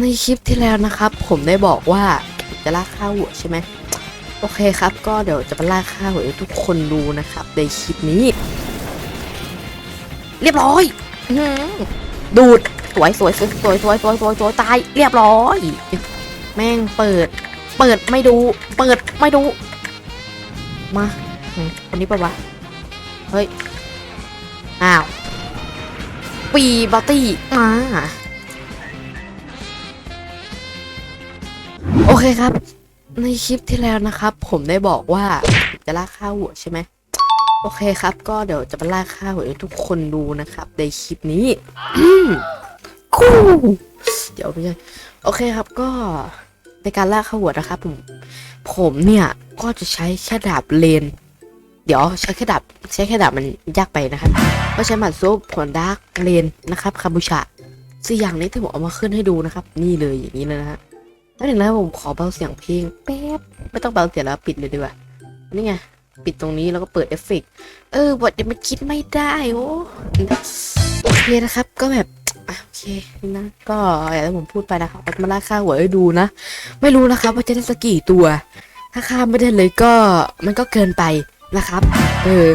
ในคลิปที่แล้วนะครับ ผมได้บอกว่าจะลากข้าหัวใช่ไหมโอเคครับ ก็เดี๋ยวจะมาลากข้าหัวให้ทุกคนดูนะครับ ในคลิปนี้ เรียบร้อยดูดสวยสวยสวยสวยสวยสวยสวยสวยตายเรียบร้อย แม่งเปิด เปิดไม่ดู เปิดไม่ดู มาอืมคนนี้ปะวะเฮ้ยอ้าวปีบัตตี้มา เคครับ ในคลิปที่แล้วนะครับ ผมได้บอกว่าจะลากข้าวหัวใช่ไหมโอเคครับ ก็เดี๋ยวจะมาลากข้าวหัวให้ทุกคนดูนะครับ ในคลิปนี้คู่เดี๋ยวไม่ใช่โอเคครับก็ในการลากข้าวหัวนะครับ ผม ผมเนี่ยก็จะใช้แค่ดาบเลน เดี๋ยวใช้แค่ดาบใช้แค่ดาบมันยากไปนะครับก็ใช้หมัดซุปผลดาร์กเลนนะครับคาบูชาสี่อย่างนี้ที่ผมเอามาขึ้นให้ดูนะครับ นี่เลยอย่างนี้เลยนะฮะ แล้วหนึ่งแล้วผมขอเบาเสียงเพลงแป๊บไม่ต้องเบาเสียงแล้วปิดเลยดีกว่านี่ไงปิดตรงนี้แล้วก็เปิดเอฟเฟกเออบทยังมันคิดไม่ได้โอ้โอเคนะครับก็แบบโอเคนะก็อย่างที่ผมพูดไปนะครับมาล่าค่าหัวให้ดูนะ ไม่รู้นะครับว่าจะได้สักกี่ตัว ถ้าข้ามไม่ได้เลยก็มันก็เกินไปนะครับ เออ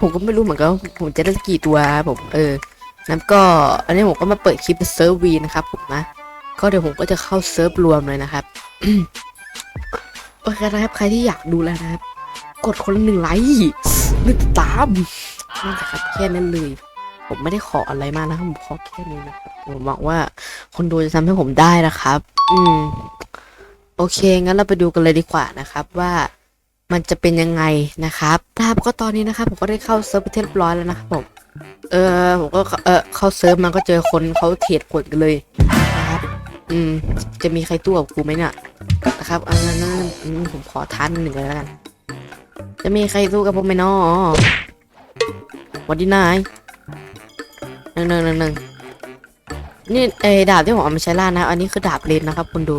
ผมก็ไม่รู้เหมือนกันว่าผมจะได้สักกี่ตัวผม เออ แล้วก็ อันนี้ผมก็มาเปิดคลิปเซิร์ฟวีนะครับผมนะ ก็เดี๋ยวผมก็จะเข้าเซิร์ฟรวมเลยนะครับโอเคนะครับ ใครที่อยากดูแล้วนะครับ กดคนละหนึ่งไลค์นึ่งติดตามนั่นแหละครับแค่นั้นเลย ผมไม่ได้ขออะไรมากนะครับผมขอแค่นี้นะครับผมหวังว่าคนดูจะทำให้ผมได้นะครับ อืม โอเค งั้นเราไปดูกันเลยดีกว่านะครับว่ามันจะเป็นยังไงนะครับครับก็ตอนนี้นะครับผมก็ได้เข้าเซิร์ฟไปเรียบร้อยแล้วนะครับผม เออผมก็เออเข้าเซิร์ฟมันก็เจอคนเขาเทรดผลกันเลย อืม จะมีใครตู้กับกูไหมเนี่ยนะครับอันนั้นอืมผมขอท้านหนึ่งเลยแล้วกัน จะมีใครสู้กับผมไหมน้อวันดีนายหนึ่งหนึ่งหนึ่งหนึ่งนี่เออดาบที่ผมเอามาใช้ล่านะ อันนี้คือดาบเลนนะครับคุณดู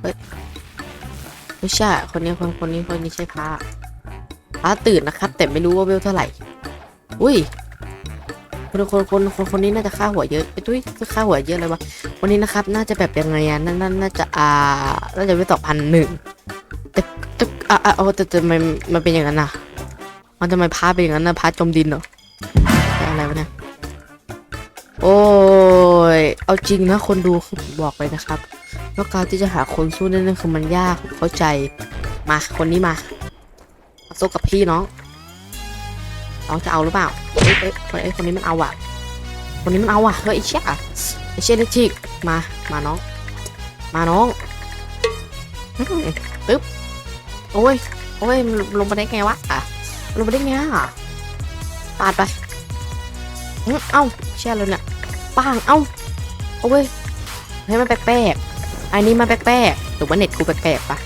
เฮ้ยไม่ใช่คนนี้คนคนนี้คนนี้ใช่พระพระตื่นนะครับ แต่ไม่รู้ว่าเวลเท่าไหร่ อุ้ย คนคนคนคนคนนี้น่าจะค่าหัวเยอะไอ้ตุ้ยค่าหัวเยอะเลยวะวันนี้นะครับ น่าจะแบบยังไงอะน่าน่าน่าจะอ่าน่าจะไม่ต่อพันหนึ่งแต่แต่อ่าอ่าโอ้แต่แต่มันมันเป็นอย่างนั้นน่ะ มันจะไมพาเป็นอย่างนั้นนะพาจมดินเหรออะไรวะเนี่ยโอ้ยเอาจริงนะคนดูผมบอกเลยนะครับว่าการที่จะหาคนสู้นั่นคือมันยากผมเข้าใจมาคนนี้มามาสู้กับพี่น้อง น้องจะเอาหรือเปล่าเอ้ยเอ้ยคนไอ้ยคนนี้มันเอาอะ คนนี้มันเอาอะ เฮ้ยไอ้เชี่ยไอ้เชี่ยเล็กจิกมา มาน้อง มาน้องอืมปึ๊บ โอ้ย โอ้ยมันลงมาได้ไงวะอะลงมาได้ไงอะปาดไปอืมเอ้าเชี่ยเลยเนี่ยปังเอ้า โอ้ยให้ยมันแปลกๆอันนี้มันแปลกๆหรือว่าเน็ตกูแปลกๆปะ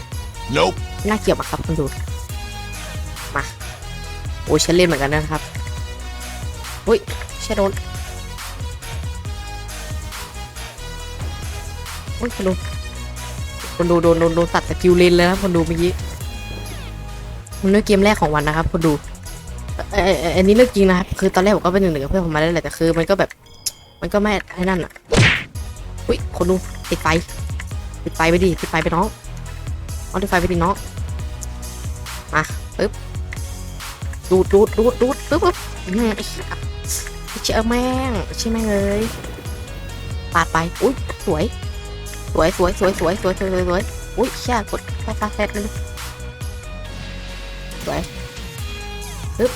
Nope. น่าเกี่ยวปะครับคุณดูมา โอ้ยฉันเล่นเหมือนกันนะครับอุ้ยใช่โดนอุ้ยคนดูคนดูโดนโดนโดนตัดสกิลเลนเลยนะครับคนดูเมื่อกี้มันด้วยเกมแรกของวันนะครับคนดูเอ่อเอ่อเอ่ออันนี้เรื่องจริงนะครับคือตอนแรกผมก็เป็นหนึ่งหนึ่งกับเพื่อนผมมาได้แหละแต่คือ มันก็แบบ มันก็ไม่ไอ้นั่นอะอุ้ยคนดูติดไฟติดไฟไปดิติดไฟไปน้องเอาติดไฟไปดิน้องมาปึ๊บ ดูดดูดดูดดูดปึ๊บปึ๊บอืมไอ้เหี้ยไอ้เจ้าแม่งใช่ไหมงเลยปาดไป อุ้ยสวย สวยสวยสวยสวยสวยสวยสวยสวยอุ้ยเชี่ยกดแค่ตาแซดเลยสวยปึ๊บ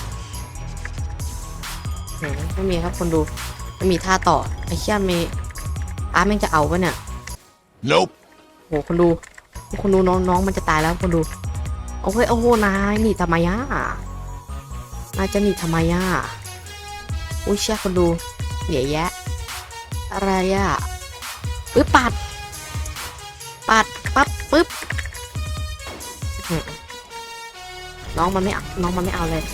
ไหนไม่มีครับคนดูไม่มีท่าต่อไอ้เชี่ยมีอาร์ตแม่งจะเอาปะเนี่ย Nope. โหคนดูคนดูน้องน้องมันจะตายแล้วคนดูโอ้ยโอ้โหนายหนีทำไมอะ นายจะหนีทำไมอะอุ้ยเชี่ยคนดูเหนียแยะ อะไรอะปึ๊บปัด ปัดปั๊บปึ๊บอื้อหือน้องมันไม่เอาน้องมันไม่เอาเลย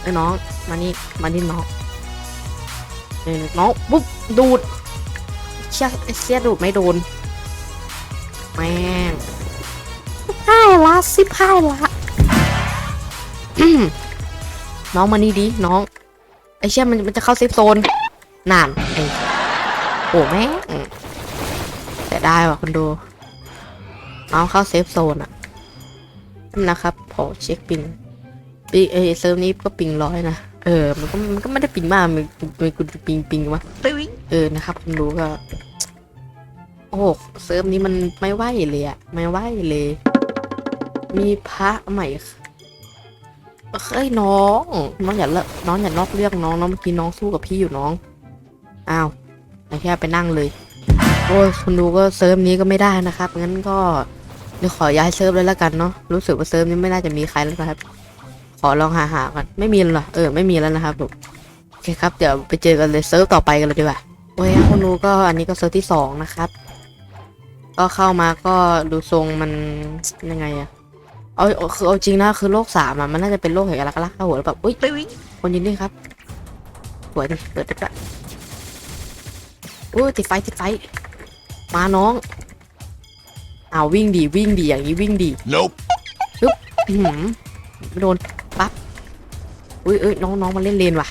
เอ้ยน้องมานี่มานี่น้องเออน้องปุ๊บดูดเชี่ยเชี่ยดูดไม่โดนแม่งพ่ายละสิพ่ายละอืม น้องมานี่ดิน้องไอเชี่ยมันมันจะเข้าเซฟโซนนานไอโอ้แม่งแต่ได้ว่ะคนดูเอาเข้าเซฟโซนอะนะครับพอเช็คปิงปีเอเซิร์ฟนี้ก็ปิงร้อยนะเออ มันก็มันก็ไม่ได้ปิงมากมันมันกูปิงปิงวะเออนะครับคุณรู้ก็โอ้เซิร์ฟนี้มันไม่ไหวเลยอะไม่ไหวเลย มีพระใหม่ เฮ้ยน้อง น้องอย่าเลอะน้องอย่านอกเรื่องน้องน้องเมื่อกี้น้องสู้กับพี่อยู่น้อง อ้าวไอ้แค่ไปนั่งเลย โอ้ยคุณดูก็เซิร์ฟนี้ก็ไม่ได้นะครับ งั้นก็เดี๋ยวขอย้ายเซิร์ฟเลยแล้วกันเนาะ รู้สึกว่าเซิร์ฟนี้ไม่น่าจะมีใครแล้วนะครับ ขอลองหาหากัน ไม่มีเหรอ เออ ไม่มีแล้วนะครับผมโอเคครับ เดี๋ยวไปเจอกันเลยเซิร์ฟต่อไปกันเลยดีกว่า โอ้ยคุณดูก็อันนี้ก็เซิร์ฟที่สองนะครับ ก็เข้ามาก็ดูทรงมันยังไงอะ เอาเอาคือเอาจริงนะคือโลกสามอะมันน่าจะเป็นโลกแห่งการลักลักข้าหัวหรือเปล่าอุ้ยคนยินดีครับสวยดิเปิดได้ปะอุ้ยติดไฟติดไฟมาน้องอ้าววิ่งดีวิ่งดีอย่างนี้วิ่งดี Nope. อื้อหือโดนปั๊บอุ้ยเอ้ยน้องน้องมาเล่นเลนว่ะ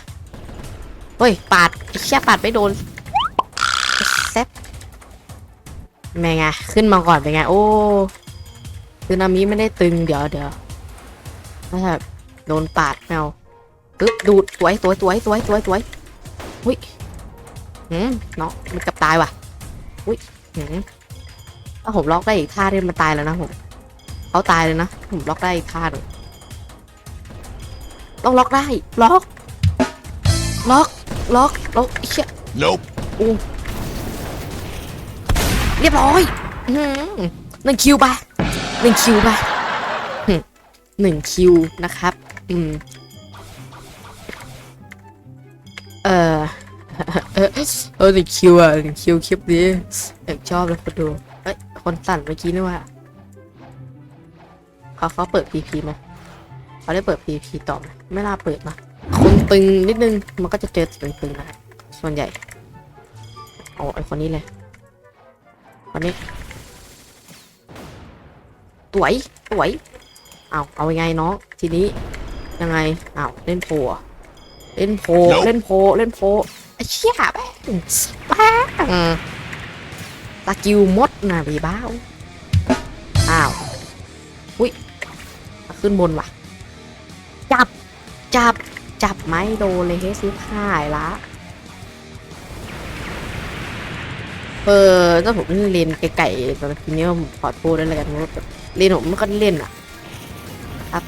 เฮ้ยปาดไอ้เชี่ยปาดไม่โดนแซบแม่ไงขึ้นมาก่อนเป็นไง โอ้ คือนามิไม่ได้ตึงเดี๋ยวเดี๋ยวถ้าแบบโดนปาดแมวปึ๊บดูดสวยสวยสวยสวยสวยสวยอุ้ยหืมน้องมันกับตายว่ะอุ้ยหืมถ้าผมล็อกได้อีกท่าเดียวมันตายแล้วนะผมเขาตายเลยนะผมล็อกได้อีกท่าหนึ่งต้องล็อกได้ล็อกล็อกล็อกล็อกไอ้เชี่ย Nope. เรียบร้อยอื้อหือหนึ่งคิวไป หนึ่งคิวไปหึหนึ่งคิวนะครับ อืม เออเออเออหนึ่งคิวอะหนึ่งคิวคลิปนี้อกชอบเลยคนดูเอ้ยคนสั่นเมื่อกี้นี่ว่าเขาเขาเปิด PP ไหมเขาได้เปิด PP ต่อไหมไม่น่าเปิดนะคนตึงนิดนึงมันก็จะเจอตึงๆนะส่วนใหญ่เอาไอคนนี้เลยคนนี้ สวยสวยเอาเอายังไงน้องทีนี้ยังไงเอาวเล่นโพอะเล่นโพ Nope เล่นโพเล่นโพไอ้เชี่ยแม่งแม่งตะกิวมดนะพี่บ้าวอ้าวขึ้นบนว่ะ จับจับจับไม้โดนเลยเฮ้ยซิพายละเออถ้าผมเล่นไก่ๆตอนทีนี้ผมขอโทษด้วยแล้วกันเพราะว่าแบบ เล่นผมไม่ค่อยเล่นอะ ครับ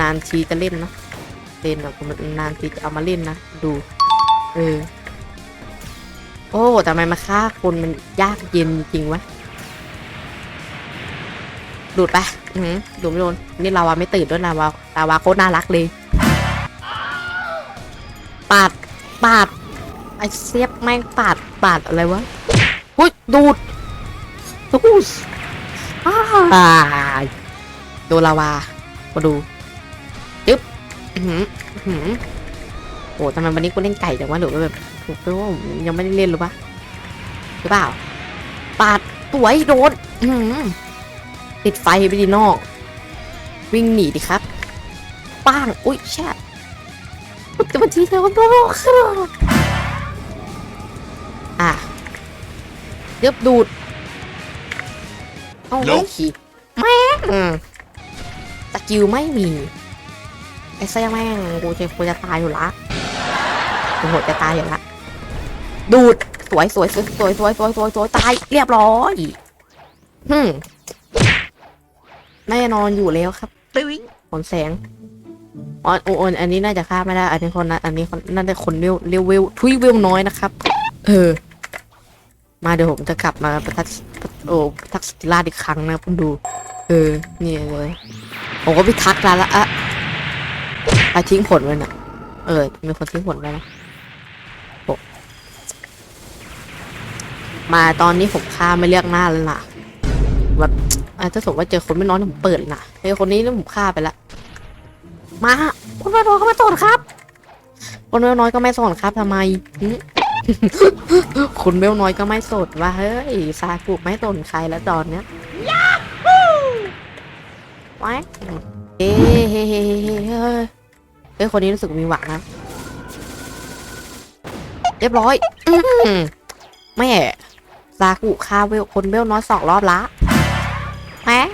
นานๆทีจะเล่นนะเล่นแบบนานๆทีจะเอามาเล่นนะดู เออ โอ้แต่ทำไมมาฆ่าคนมันยากเย็นจริงวะดูดไปอือหือดูดไม่โดนนี่ลาวาไม่ตื่นด้วยลาวาลาวาโคตรน่ารักเลยปาดปาดไอเสียบแม่งปาดปาดอะไรวะหุ้ยดูดดูด อ้ายโดนลาวา มาดูจึ๊บอือหืออื้อหือโอ้ทำไมวันนี้กูเล่นไก่จังวะหรือว่าแบบผมคิดว่าผมยังไม่ได้เล่นหรือปะหรือเปล่า ปาดสวยโดนติดไฟไปดีนอก วิ่งหนีดิครับ ป้าง อุ้ยแช่จะมาทีเดียวโดนขึ้นอะเรียบดูด เอาไม่ Nope ขีดแม่งตะกิวไม่มี ไอ้เซ่แม่งกูจะกูจะตายอยู่ละกูโหดจะตายอยู่ละ ดูด สวยสวยสวยสวยสวยสวยสวยสวยตายเรียบร้อยฮึมแน่นอนอยู่แล้วครับผลแสงอ๋อโอนอันนี้น่าจะฆ่าไม่ได้ อันนี้คนนะอันนี้คนน่าจะคนเร็วเร็วเวลทุยเวลน้อยนะครับ เออ มาเดี๋ยวผมจะกลับมาประทักโอ้ประทักสติราอีกครั้งนะคุณดู เออนี่เลยผมก็ไปทักร้านละอะไปทิ้งผลไว้น่ะ เออ มีคนทิ้งผลไว้นะโอมาตอนนี้ผมฆ่าไม่เลือกหน้าแล้วล่ะแบบถ้าสมมติว่าเจอคนไม่น้อยผมเปิดเลยนะไอ้คนนี้นี่ผมฆ่าไปละมาคนไม่น้อยก็ไม่สนครับ คนไม่น้อยก็ไม่สนครับทำไม คนเบลน้อยก็ไม่สนว่าเฮ้ยซากุไม่สนใครแล้วตอนเนี้ยไว้เอ้เฮ้เฮ้เฮ้เฮ้เฮ้เฮ้คนนี้รู้สึกมีหวังนะ เรียบร้อยแม่ซากุคาเวลคนเวลน้อยสองรอบละแม่ง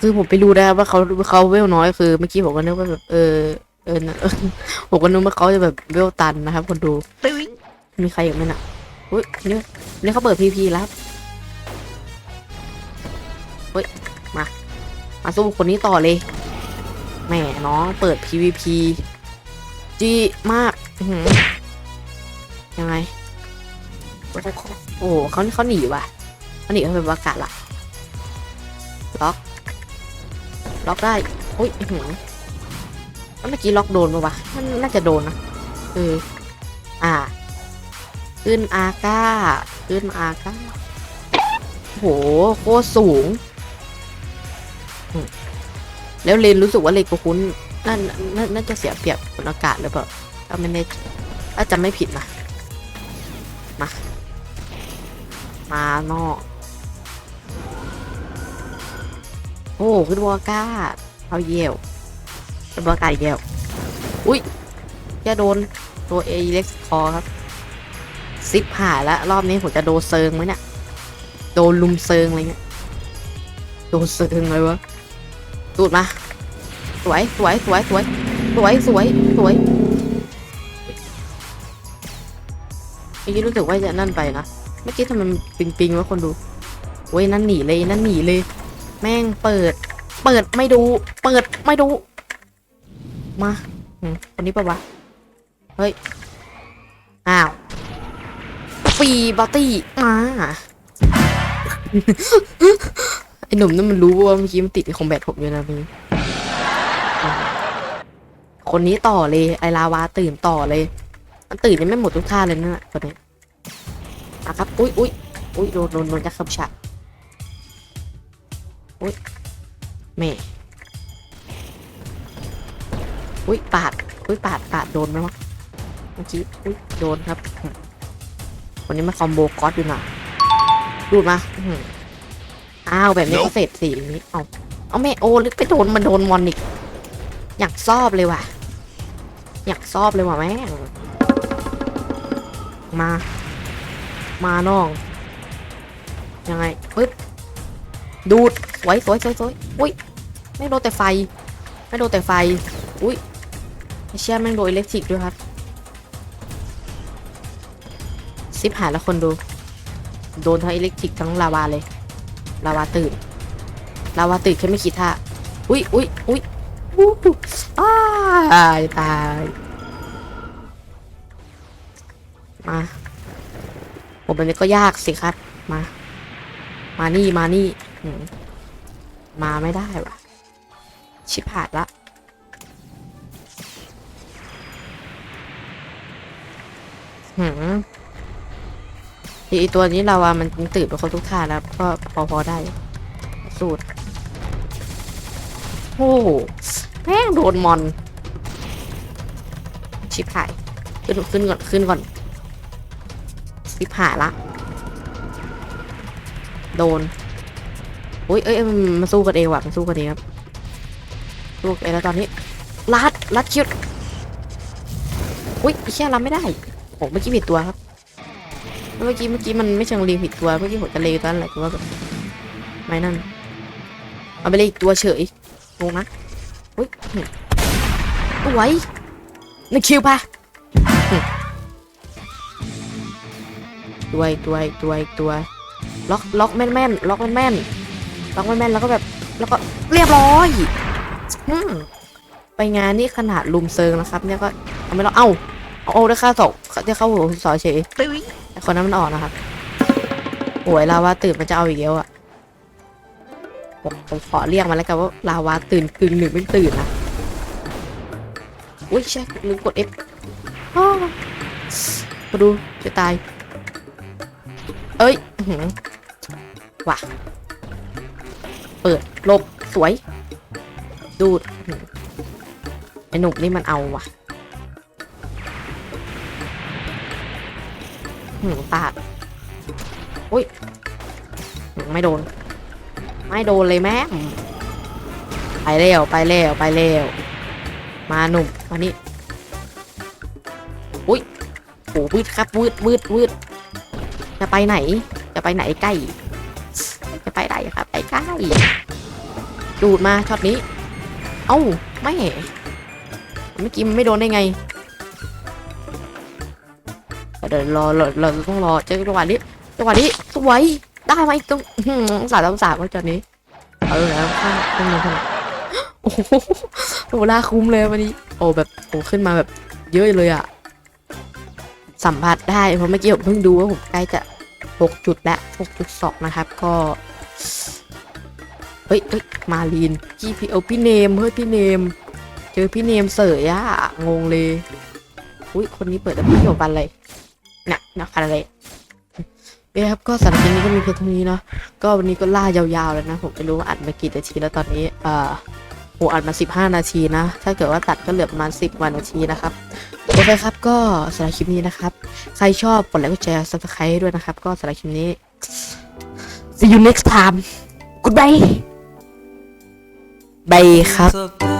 คือผมไปรู้ได้ว่าเขาเขาเวลน้อยคือเมื่อกี้ผมก็นึกว่าแบบเออ เออนะผมก็นึกว่าเขาจะแบบเวลตันนะครับ คนดูมีใครอีกไหมน่ะอุ้ยนี่นี่เขาเปิดพีพีแล้วครับเฮ้ยมามาสู้คนนี้ต่อเลยแหมน้องเปิด PVP จีมากอื้อหือยังไงโอ้โหเขาเขาหนีว่ะเขาหนีเขาเป็นวากาศละล็อกล็อกได้อุ้ยอื้อหือแล้ว เมื่อกี้ล็อกโดนปะวะมันน่าจะโดนนะเอออ่า ขึ้นอาก้า ขึ้นอาก้าโหโคตรสูง แล้วเลนรู้สึกว่าเลนกูคุ้นน่าน่าน่าจะเสียเปรียบบนอากาศหรือเปล่าถ้าไม่ได้ถ้าจำไม่ผิดนะ มา มานอกโอ้ขึ้นวอากาศเอาเยี่ยว ขึ้นวอากาศอีกแล้ว อุ้ยแค่โดนตัวเอเล็กคอครับ ซิปหาแล้วรอบนี้ผมจะโดนเซิงไหมเนี่ย โดนลุมเซิงอะไรเงี้ย โดนเซิงเลยวะตูดมา สวย สวย สวย สวย สวย สวย สวยเมื่อกี้รู้สึกว่าจะนั่นไปนะ เมื่อกี้ทำไมมันปิงปิงวะคนดูโอ้ยนั่นหนีเลยนั่นหนีเลย แม่งเปิด เปิดไม่ดู เปิดไม่ดู มาคนนี้ปะวะ เฮ้ย อ้าวปีบัตตี้มาไอหนุ่มนั่นมันรู้ว่าเมื่อกี้มันติดในคอมแบทผมอยู่นะพี่คนนี้ต่อเลย ไอลาวาตื่นต่อเลย มันตื่นยังไม่หมดทุกท่าเลยนะคนนี้อะครับ อุ้ยอุ้ยอุ้ยโดนโดนโดนจักรขับฉาอุ้ยแม่ อุ้ยปาดอุ้ยปาดปาดโดนไหมวะเมื่อกี้อุ้ยโดนครับวันนี้มาคอมโบก๊อตอยู่นะดูดมาอื้อหืออ้าวแบบนี้ก็เสร็จสีนี้เอาเอาแม่โอ้ลึกไปโดนมันโดนมอนอีกอยากซอบเลยว่ะ อยากซอบเลยว่ะแม่งมา มาน้อง ยังไงปึ๊บดูดสวยสวยสวยสวยอุ้ยไม่โดนแต่ไฟ ไม่โดนแต่ไฟ อุ้ย ไอเชี่ยแม่งโดนอิเล็กทริกด้วยครับ ซิปหายแล้วคนดู โดนทั้งอิเล็กทริกทั้งลาวาเลย ลาวาตื่น ลาวาตื่นแค่ไม่คิดท่า อุ้ยอุ้ยอุ้ยอู้หูอ้ายตาย มาผมแบบนี้ก็ยากสิครับ มา มานี่ มานี่ มาไม่ได้วะชิบหายละ หืมไอตัวนี้เราว่ามันตื่นไปครบทุกท่าแล้ว ก็พอพอได้ สูตรโอ้โหแม่งโดนมอน ชิบหาย ขึ้นขึ้นก่อน ขึ้นก่อน ชิบหายละ โดนอุ้ยเอ้ยเอ้ยมันมาสู้กันเองว่ะมันสู้กันเองครับสู้กันเองแล้วตอนนี้ลัดลัดคิวอุ้ยไอ้เชี่ยรับไม่ได้ โอ้เมื่อกี้ผิดตัวครับ เมื่อกี้เมื่อกี้มันไม่เชิงรีผิดตัว เมื่อกี้ผมจะเลวตอนแหละแต่ว่าแบบไม่นั่น เอาไปเลยอีกตัวเฉยงงนะอุ้ยตัวไว้นี่คิวปะตัวอีกตัวอีกตัวอีกตัวล็อกล็อกแม่นแม่นล็อกแม่นแม่นล็อกแม่นแม่นแล้วก็แบบ แล้วก็เรียบร้อยไปงานนี่ขนาดลุมเซิงนะครับ เนี่ยก็เอาไม่รอดเอ้า เอาเอาได้ค่าสองได้เข้าหัวสอเฉยแต่คนนั้นมันออกนะครับโอ้ยลาวาตื่นมันจะเอาอีกแล้วอะผมผมขอเรียกมาแล้วกันว่าลาวาตื่นกึ่งหนึ่งไม่ตื่นนะอุ้ยใช่ลืมกด F อ้าวมาดูจะตาย เอ้ยอื้อหือว่ะ เปิดหลบสวย ดูดอื้อหือไอ้หนุ่มนี่มันเอาว่ะ หืมปาดอุ้ยไม่โดน ไม่โดนเลยแม่ไปแล้วไปแล้วไปแล้วมาหนุ่มมานี่อุ้ยโหวืดครับวืดวืดวืดจะไปไหน จะไปไหนใกล้ จะไปไหนครับไปใกล้ดูดมาช็อตนี้ เอ้าไม่เมื่อกี้มันไม่โดนได้ไง เดี๋ยวรอรอเราต้องรอเจอจังหวะนี้จังหวะนี้สวยได้ไหมต้อหือสามสามสามแล้วจอนนี้เออแล้วข้างตรงนี้ข้าโอ้โหโหล่าคุ้มเลยวันนี้ โอ้แบบโอ้ขึ้นมาแบบเยอะเลยอะสัมผัสได้เพราะเมื่อกี้ผมเพิ่งดูว่าผมใกล้จะหกจุดและหกจุดสองนะครับ ก็เฮ้ยเฮ้ยมาลีนพี่พี่เอาพี่เนมเฮ้ยพี่เนม เจอพี่เนมเสยอะงงเลยอุ้ยคนนี้เปิดแล้วพี่เกี่ยวกันอะไรน่ะนักอะไรเอ้ครับก็สำหรับคลิปนี้ก็มีเพียงเท่านี้เนาะก็วันนี้ก็ล่ายาวๆแล้วนะ ผมไม่รู้ว่าอัดมากี่นาทีแล้วตอนนี้เอ่อโหอัดมา 15 นาทีนะ ถ้าเกิดว่าตัดก็เหลือประมาณ 10วันนาทีนะครับ โอเคครับ ก็สำหรับคลิปนี้นะครับ ใครชอบกดไลค์กดแชร์ subscribe ด้วยนะครับ ก็สำหรับคลิปนี้ see you next time goodbye บายครับ So